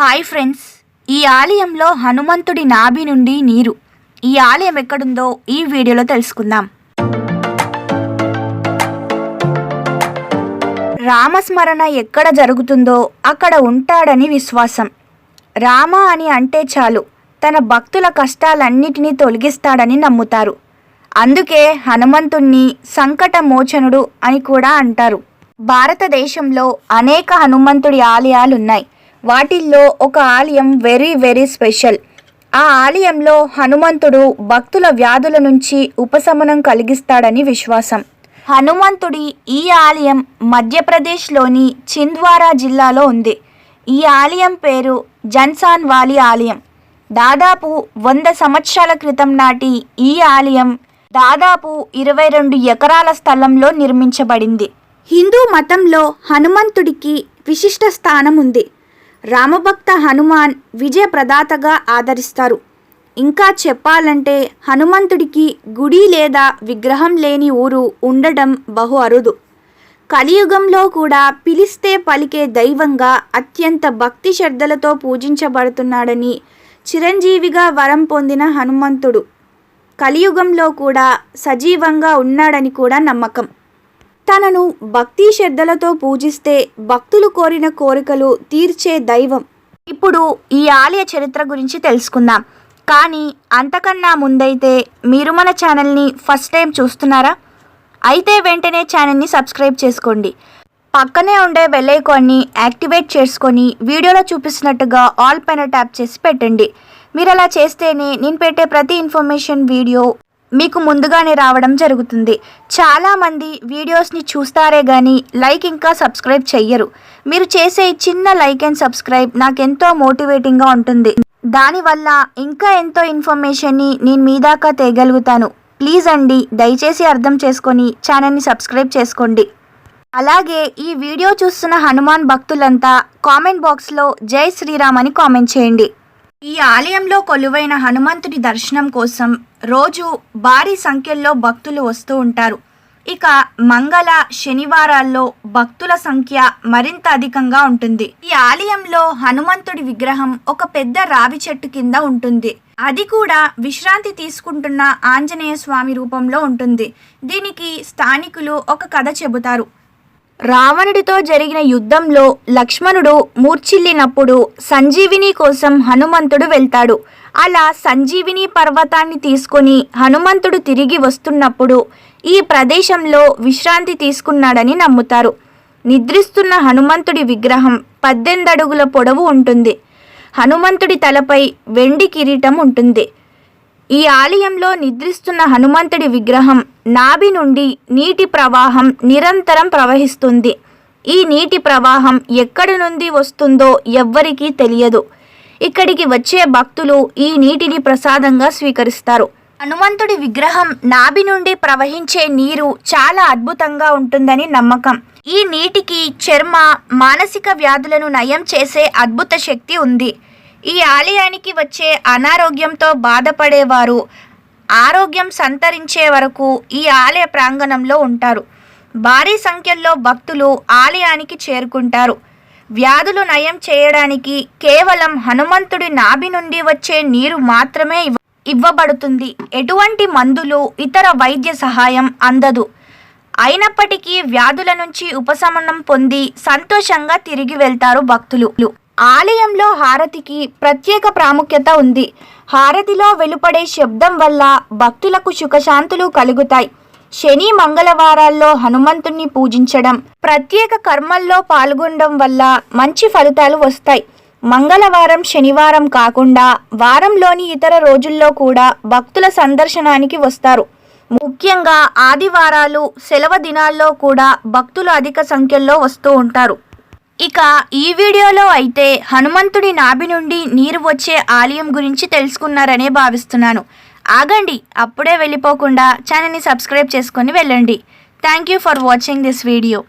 Hi friends. ఈ ఆలయంలో హనుమంతుడి నాభి నుండి నీరు. ఈ ఆలయం ఎక్కడుందో ఈ వీడియోలో తెలుసుకుందాం. రామస్మరణ ఎక్కడ జరుగుతుందో అక్కడ ఉంటాడని విశ్వాసం. రామ అని అంటే చాలు. తన భక్తుల కష్టాలన్నిటినీ తొలగిస్తాడని నమ్ముతారు. అందుకే హనుమంతుణ్ణి సంకట మోచనుడు అని కూడా అంటారు. భారతదేశంలో అనేక హనుమంతుడి ఆలయాలున్నాయి. వాటిల్లో ఒక ఆలయం వెరీ వెరీ స్పెషల్. ఆ ఆలయంలో హనుమంతుడు భక్తుల వ్యాధుల నుంచి ఉపశమనం కలిగిస్తాడని విశ్వాసం. హనుమంతుడి ఈ ఆలయం మధ్యప్రదేశ్లోని చింద్వారా జిల్లాలో ఉంది. ఈ ఆలయం పేరు జన్సాన్ వాలి ఆలయం. దాదాపు వంద సంవత్సరాల క్రితం నాటి ఈ ఆలయం దాదాపు ఇరవై రెండు ఎకరాల స్థలంలో నిర్మించబడింది. హిందూ మతంలో హనుమంతుడికి విశిష్ట స్థానం ఉంది. రామభక్త హనుమాన్ విజయ ప్రదాతగా ఆదరిస్తారు. ఇంకా చెప్పాలంటే హనుమంతుడికి గుడి లేదా విగ్రహం లేని ఊరు ఉండడం బహు అరుదు. కలియుగంలో కూడా పిలిస్తే పలికే దైవంగా అత్యంత భక్తి శ్రద్ధలతో పూజించబడుతున్నాడని చిరంజీవిగా వరం పొందిన హనుమంతుడు. కలియుగంలో కూడా సజీవంగా ఉన్నాడని కూడా నమ్మకం. తనను భక్తి శ్రద్ధలతో పూజిస్తే భక్తులు కోరిన కోరికలు తీర్చే దైవం. ఇప్పుడు ఈ ఆలయ చరిత్ర గురించి తెలుసుకుందాం. కానీ అంతకన్నా ముందైతే మీరు మన ఛానల్ని ఫస్ట్ టైం చూస్తున్నారా? అయితే వెంటనే ఛానల్ని సబ్స్క్రైబ్ చేసుకోండి. పక్కనే ఉండే బెల్ యాక్టివేట్ చేసుకొని వీడియోలో చూపిస్తున్నట్టుగా ఆల్ పైన ట్యాప్ చేసి పెట్టండి. మీరు అలా చేస్తేనే నేను పెట్టే ప్రతి ఇన్ఫర్మేషన్ వీడియో మీకు ముందుగానే రావడం జరుగుతుంది. చాలామంది వీడియోస్ని చూస్తారే కానీ లైక్ ఇంకా సబ్స్క్రైబ్ చెయ్యరు. మీరు చేసే చిన్న లైక్ అండ్ సబ్స్క్రైబ్ నాకెంతో మోటివేటింగ్గా ఉంటుంది. దానివల్ల ఇంకా ఎంతో ఇన్ఫర్మేషన్ని నేను మీ దాకా తేగలుగుతాను. ప్లీజ్ అండి దయచేసి అర్థం చేసుకొని ఛానల్ని సబ్స్క్రైబ్ చేసుకోండి. అలాగే ఈ వీడియో చూస్తున్న హనుమాన్ భక్తులంతా కామెంట్ బాక్స్లో జై శ్రీరామ్ అని కామెంట్ చేయండి. ఈ ఆలయంలో కొలువైన హనుమంతుడి దర్శనం కోసం రోజు భారీ సంఖ్యల్లో భక్తులు వస్తూ ఉంటారు. ఇక మంగళ శనివారాల్లో భక్తుల సంఖ్య మరింత అధికంగా ఉంటుంది. ఈ ఆలయంలో హనుమంతుడి విగ్రహం ఒక పెద్ద రావి చెట్టు కింద ఉంటుంది. అది కూడా విశ్రాంతి తీసుకుంటున్న ఆంజనేయ స్వామి రూపంలో ఉంటుంది. దీనికి స్థానికులు ఒక కథ చెబుతారు. రావణుడితో జరిగిన యుద్ధంలో లక్ష్మణుడు మూర్చిల్లినప్పుడు సంజీవిని కోసం హనుమంతుడు వెళ్తాడు. అలా సంజీవిని పర్వతాన్ని తీసుకొని హనుమంతుడు తిరిగి వస్తున్నప్పుడు ఈ ప్రదేశంలో విశ్రాంతి తీసుకున్నాడని నమ్ముతారు. నిద్రిస్తున్న హనుమంతుడి విగ్రహం పద్దెనిమిది అడుగుల పొడవు ఉంటుంది. హనుమంతుడి తలపై వెండి కిరీటం ఉంటుంది. ఈ ఆలయంలో నిద్రిస్తున్న హనుమంతుడి విగ్రహం నాభి నుండి నీటి ప్రవాహం నిరంతరం ప్రవహిస్తుంది. ఈ నీటి ప్రవాహం ఎక్కడి నుండి వస్తుందో ఎవ్వరికీ తెలియదు. ఇక్కడికి వచ్చే భక్తులు ఈ నీటిని ప్రసాదంగా స్వీకరిస్తారు. హనుమంతుడి విగ్రహం నాభి నుండి ప్రవహించే నీరు చాలా అద్భుతంగా ఉంటుందని నమ్మకం. ఈ నీటికి చర్మ మానసిక వ్యాధులను నయం చేసే అద్భుత శక్తి ఉంది. ఈ ఆలయానికి వచ్చే అనారోగ్యంతో బాధపడేవారు ఆరోగ్యం సంతరించే వరకు ఈ ఆలయ ప్రాంగణంలో ఉంటారు. భారీ సంఖ్యలో భక్తులు ఆలయానికి చేరుకుంటారు. వ్యాధులు నయం చేయడానికి కేవలం హనుమంతుడి నాభి నుండి వచ్చే నీరు మాత్రమే ఇవ్వ- ఇవ్వబడుతుంది. ఎటువంటి మందులు ఇతర వైద్య సహాయం అందదు. అయినప్పటికీ వ్యాధుల నుంచి ఉపశమనం పొంది సంతోషంగా తిరిగి వెళ్తారు భక్తులు. ఆలయంలో హారతికి ప్రత్యేక ప్రాముఖ్యత ఉంది. హారతిలో వెలుపడే శబ్దం వల్ల భక్తులకు సుఖశాంతులు కలుగుతాయి. శని మంగళవారాల్లో హనుమంతుణ్ణి పూజించడం ప్రత్యేక కర్మల్లో పాల్గొనడం వల్ల మంచి ఫలితాలు వస్తాయి. మంగళవారం శనివారం కాకుండా వారంలోని ఇతర రోజుల్లో కూడా భక్తుల సందర్శనానికి వస్తారు. ముఖ్యంగా ఆదివారాలు సెలవు దినాల్లో కూడా భక్తులు అధిక సంఖ్యలో వస్తూ ఉంటారు. ఇక ఈ వీడియోలో అయితే హనుమంతుడి నాభి నుండి నీరు వచ్చే ఆలయం గురించి తెలుసుకున్నారనే భావిస్తున్నాను. ఆగండి అప్పుడే వెళ్ళిపోకుండా ఛానల్ని సబ్స్క్రైబ్ చేసుకొని వెళ్ళండి. Thank you for watching this video